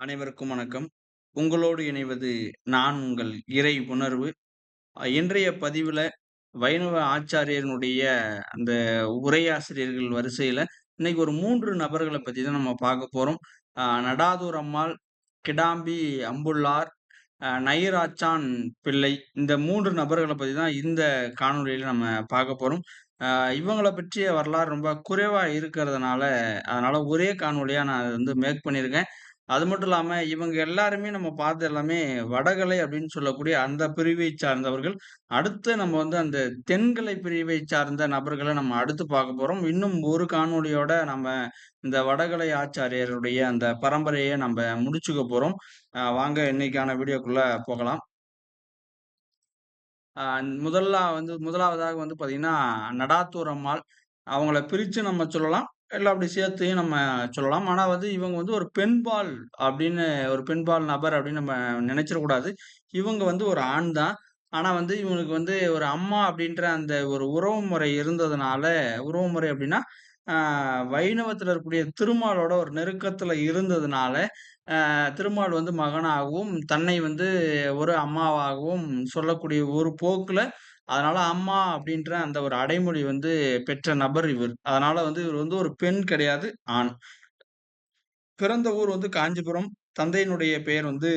அனைவருக்கும் வணக்கம். உங்களோடு இணைவது நான் உங்கள் இறை உணர்வு. இன்றைய பதிவில் வைணவ ஆச்சாரியனுடைய அந்த உரையாசிரியர்கள் வரிசையில் இன்னைக்கு ஒரு மூன்று நபர்களை பற்றி தான் நம்ம பார்க்க போகிறோம் நடாதூர் அம்மாள், கிடாம்பி அம்புள்ளார் அ நயிராச்சான் பிள்ளை. இந்த மூன்று நபர்களை பற்றி தான் இந்த காணொலியில் நம்ம பார்க்க போகிறோம் இவங்களை பற்றிய வரலாறு ரொம்ப குறைவாக இருக்கிறதுனால, அதனால் ஒரே காணொலியாக நான் அதை வந்து மேக் பண்ணியிருக்கேன். அது மட்டும் இல்லாம, இவங்க எல்லாருமே நம்ம பார்த்தது எல்லாமே வடகலை அப்படின்னு சொல்லக்கூடிய அந்த பிரிவை சார்ந்தவர்கள். அடுத்து நம்ம வந்து அந்த தென்கலை பிரிவை சார்ந்த நபர்களை நம்ம அடுத்து பார்க்க போறோம். இன்னும் ஒரு காணொலியோட நம்ம இந்த வடகலை ஆச்சாரியருடைய அந்த பரம்பரையை நம்ம முடிச்சுக்க போறோம். வாங்க இன்னைக்கான வீடியோக்குள்ள போகலாம். முதல்ல வந்து முதலாவதாக வந்து பார்த்தீங்கன்னா, நடாத்தூர் அம்மாள். அவங்கள பிரிச்சு நம்ம சொல்லலாம். எல்லாம் அப்படி சேர்த்தையும் நம்ம சொல்லலாம். ஆனால் வந்து இவங்க வந்து ஒரு பெண்பால் அப்படின்னு ஒரு பெண்பால் நபர் அப்படின்னு நம்ம நினைச்சிடக்கூடாது. இவங்க வந்து ஒரு ஆண் தான். ஆனால் வந்து இவங்களுக்கு வந்து ஒரு அம்மா அப்படின்ற அந்த ஒரு உறவு முறை இருந்ததுனால உறவு முறை அப்படின்னா, வைணவத்தில் இருக்கக்கூடிய திருமாலோட ஒரு நெருக்கத்தில் இருந்ததுனால, திருமால் வந்து மகனாகவும், தன்னை வந்து ஒரு அம்மாவாகவும் சொல்லக்கூடிய ஒரு போக்கில் அதனால அம்மா அப்படின்ற அந்த ஒரு அடைமொழி வந்து பெற்ற நபர் இவர். அதனால வந்து இவர் வந்து ஒரு பெண் கிடையாது, ஆண். பிறந்த ஊர் வந்து காஞ்சிபுரம். தந்தையினுடைய பெயர் வந்து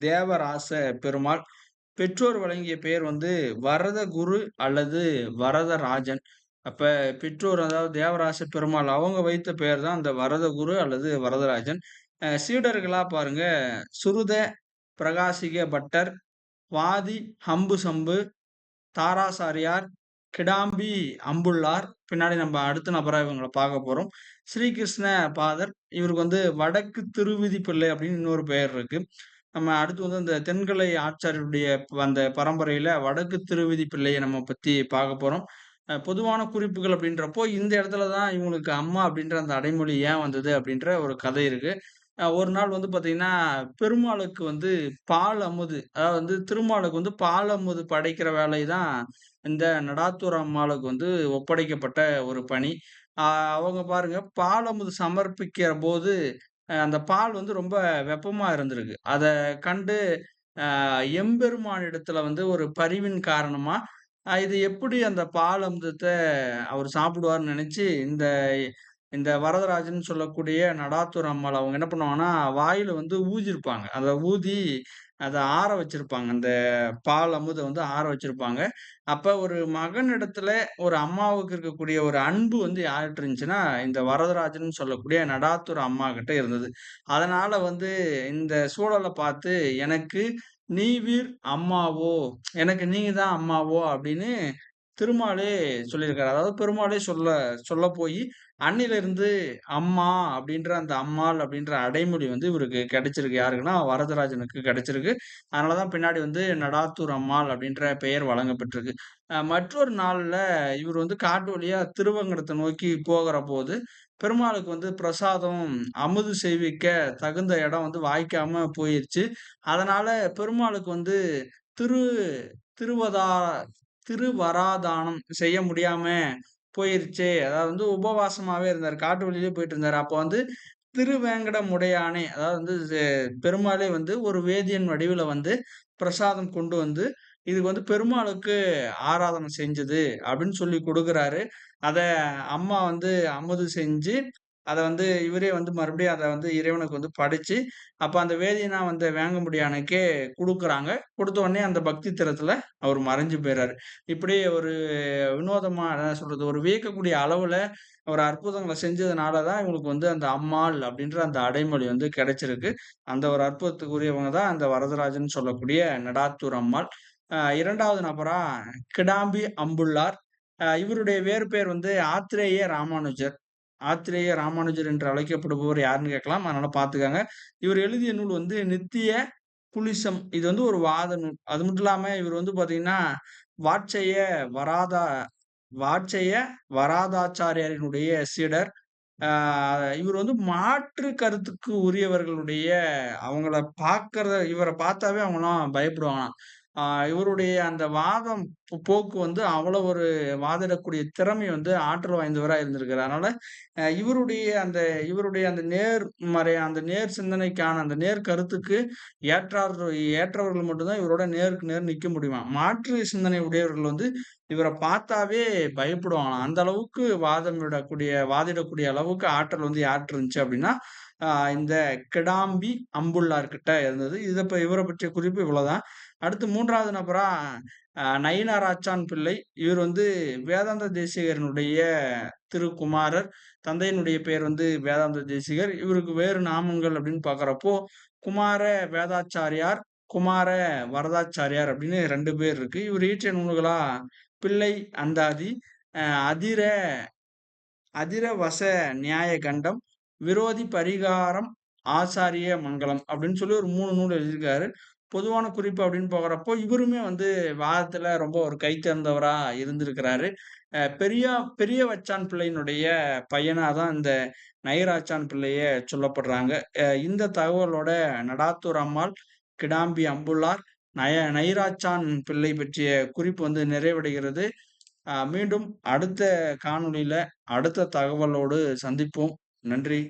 தேவராச பெருமாள். பெற்றோர் வழங்கிய பெயர் வந்து வரத குரு அல்லது வரதராஜன். அப்ப பெற்றோர் அதாவது தேவராச பெருமாள் அவங்க வைத்த பெயர் தான் அந்த வரதகுரு அல்லது வரதராஜன். சீடர்களா பாருங்க, சுருத பிரகாசிக பட்டர், வாதி ஹம்பு சம்பு, தாராசாரியார், கிடாம்பி அம்புள்ளார் பின்னாடி நம்ம அடுத்த நபராக இவங்களை பார்க்க போகிறோம் ஸ்ரீகிருஷ்ண பாதர், இவருக்கு வந்து வடக்கு திருவிதி பிள்ளை அப்படின்னு இன்னொரு பெயர் இருக்கு. நம்ம அடுத்து வந்து இந்த தென்கலை ஆச்சாரியருடைய அந்த பரம்பரையில வடக்கு திருவிதி பிள்ளையை நம்ம பத்தி பார்க்க போறோம். பொதுவான குறிப்புகள் அப்படின்றப்போ, இந்த இடத்துல தான் இவங்களுக்கு அம்மா அப்படின்ற அந்த அடைமொழி ஏன் வந்தது அப்படின்ற ஒரு கதை இருக்கு. அ ஒரு நாள் வந்து பார்த்தீங்கன்னா, பெருமாளுக்கு வந்து பால் அமுது அதாவது வந்து திருமாலுக்கு வந்து பால் அமுது படைக்கிற வேலை தான் இந்த நடாத்தூர் அம்மாளுக்கு வந்து ஒப்படைக்கப்பட்ட ஒரு பணி. அவங்க பாருங்க பால் அமுது சமர்ப்பிக்கிறபோது, அ அந்த பால் வந்து ரொம்ப வெப்பமா இருந்திருக்கு. அத கண்டு அ எம்பெருமானிடத்துல வந்து ஒரு பரிவின் காரணமா, அ இது எப்படி அந்த பால் அமுதத்த அவரு சாப்பிடுவார்ன்னு நெனச்சு, இந்த இந்த வரதராஜன்னு சொல்லக்கூடிய நடாத்தூர் அம்மாள் அவங்க என்ன பண்ணுவாங்கன்னா, வாயில வந்து ஊதியிருப்பாங்க. அதை ஊதி அதை ஆற வச்சிருப்பாங்க. அந்த பால் அமுத வந்து ஆற வச்சிருப்பாங்க. அப்ப ஒரு மகனிடத்துல ஒரு அம்மாவுக்கு இருக்கக்கூடிய ஒரு அன்பு வந்து யார்கிட்ட இருந்துச்சுன்னா, இந்த வரதராஜன்னு சொல்லக்கூடிய நடாத்தூர் அம்மாகிட்ட இருந்தது. அதனால வந்து இந்த சூழலை பார்த்து, "எனக்கு நீ வீர் அம்மாவோ! எனக்கு நீங்க தான் அம்மாவோ!" அப்படின்னு திருமாலே சொல்லியிருக்காரு. அதாவது பெருமாளே சொல்ல சொல்ல போய் அன்னிலிருந்து அம்மா அப்படின்ற அந்த அம்மாள் அப்படின்ற அடைமொழி வந்து இவருக்கு கிடைச்சிருக்கு. யாருக்குன்னா, வரதராஜனுக்கு கிடைச்சிருக்கு. அதனால தான் பின்னாடி வந்து நடாத்தூர் அம்மாள் அப்படின்ற பெயர் வழங்கப்பட்டிருக்கு. மற்றொரு நாளில் இவர் வந்து காட்டு வழியா திருவங்கடத்தை நோக்கி போகிற போது பெருமாளுக்கு வந்து பிரசாதம் அமுது செய்விக்க தகுந்த இடம் வந்து வாய்க்காம போயிருச்சு. அதனால பெருமாளுக்கு வந்து திரு திருவதா திருவராதானம் செய்ய முடியாம போயிருச்சு. அதாவது வந்து உபவாசமாவே இருந்தார். காட்டு வழியிலே போயிட்டு இருந்தார். அப்போ வந்து திருவேங்கடமுடையானே அதாவது வந்து பெருமாளே வந்து ஒரு வேதியன் வடிவில் வந்து பிரசாதம் கொண்டு வந்து, இதுக்கு வந்து பெருமாளுக்கு ஆராதனை செஞ்சது அப்படின்னு சொல்லி கொடுக்குறாரு. அதை அம்மா வந்து அமுது செஞ்சு, அதை வந்து இவரே வந்து மறுபடியும் அதை வந்து இறைவனுக்கு வந்து படித்து அப்போ அந்த வேதியனா வந்த வேங்கமுடியானுக்கே கொடுக்குறாங்க கொடுத்த உடனே அந்த பக்தி திறத்தில் அவர் மறைஞ்சு போயிறாரு. இப்படி ஒரு வினோதமாக என்ன சொல்கிறது ஒரு வியக்கக்கூடிய அளவில் ஒரு அற்புதங்களை செஞ்சதுனால தான் இவங்களுக்கு வந்து அந்த அம்மாள் அப்படின்ற அந்த அடைமொழி வந்து கிடைச்சிருக்கு. அந்த ஒரு அற்புதத்துக்குரியவங்க தான் அந்த வரதராஜன் சொல்லக்கூடிய நடாத்தூர் அம்மாள். இரண்டாவது நபரா கிடாம்பி அம்புள்ளார் இவருடைய வேறு பெயர் வந்து ஆத்திரேய ராமானுஜர். ஆத்திரேய ராமானுஜர் என்று அழைக்கப்படுபவர் யாருன்னு கேட்கலாம். அதனால பாத்துக்காங்க இவர் எழுதிய நூல் வந்து நித்திய குலிசம். இது வந்து ஒரு வாத நூல். அது மட்டும் இல்லாம இவர் வந்து பாத்தீங்கன்னா வாட்சைய வராதா வாட்சைய வராதாச்சாரியாரினுடைய சீடர். இவர் வந்து மாற்று கருத்துக்கு உரியவர்களுடைய அவங்கள பார்க்கறத இவரை பார்த்தாவே அவங்களாம் பயப்படுவாங்களாம். இவருடைய அந்த வாதம் போக்கு வந்து அவ்வளோ ஒரு வாதிடக்கூடிய திறமை வந்து ஆற்றல் வாய்ந்தவராக இருந்திருக்கிறார். அதனால இவருடைய அந்த இவருடைய அந்த நேர்மறை அந்த நேர் சிந்தனைக்கான அந்த நேர் கருத்துக்கு ஏற்றார் ஏற்றவர்கள் மட்டும்தான் இவரோட நேருக்கு நேர் நிற்க முடியுமா மாற்று சிந்தனை உடையவர்கள் வந்து இவரை பார்த்தாவே பயப்படுவாங்களாம். அந்த அளவுக்கு வாதம் விடக்கூடிய வாதிடக்கூடிய அளவுக்கு ஆற்றல் வந்து யாற்று இருந்துச்சு அப்படின்னா இந்த கிடாம்பி அம்புல்லார் கிட்ட இருந்தது. இது இப்போ இவர பற்றிய குறிப்பு இவ்வளோதான். அடுத்து மூன்றாவது நபரா நயினா ராச்சான் பிள்ளை. இவர் வந்து வேதாந்த தேசிகரினுடைய திருக்குமாரர். தந்தையினுடைய பெயர் வந்து வேதாந்த தேசிகர். இவருக்கு வேறு நாமங்கள் அப்படின்னு பார்க்குறப்போ, குமார வேதாச்சாரியார், குமார வரதாச்சாரியார் அப்படின்னு ரெண்டு பேர் இருக்கு. இவர் இயற்றிய நூல்களா பிள்ளை அந்தாதி, அதிர அதிர வச நியாய கண்டம், விரோதி பரிகாரம், ஆசாரிய மங்கலம் அப்படின்னு சொல்லி ஒரு மூணு நூல் எழுதியிருக்காரு. பொதுவான குறிப்பு அப்படின்னு போகிறப்போ இவருமே வந்து வாதத்துல ரொம்ப ஒரு கை தேர்ந்தவரா இருந்திருக்கிறாரு. பெரிய பெரிய வச்சான் பிள்ளையினுடைய பையனாக தான் இந்த நயிராச்சான் பிள்ளைய சொல்லப்படுறாங்க. இந்த தகவலோட நடாத்தூர் அம்மாள், கிடாம்பி அம்புள்ளார் நய நயிராச்சான் பிள்ளை பற்றிய குறிப்பு வந்து நிறைவடைகிறது. மீண்டும் அடுத்த காணொளியில அடுத்த தகவலோடு சந்திப்போம். நன்றி.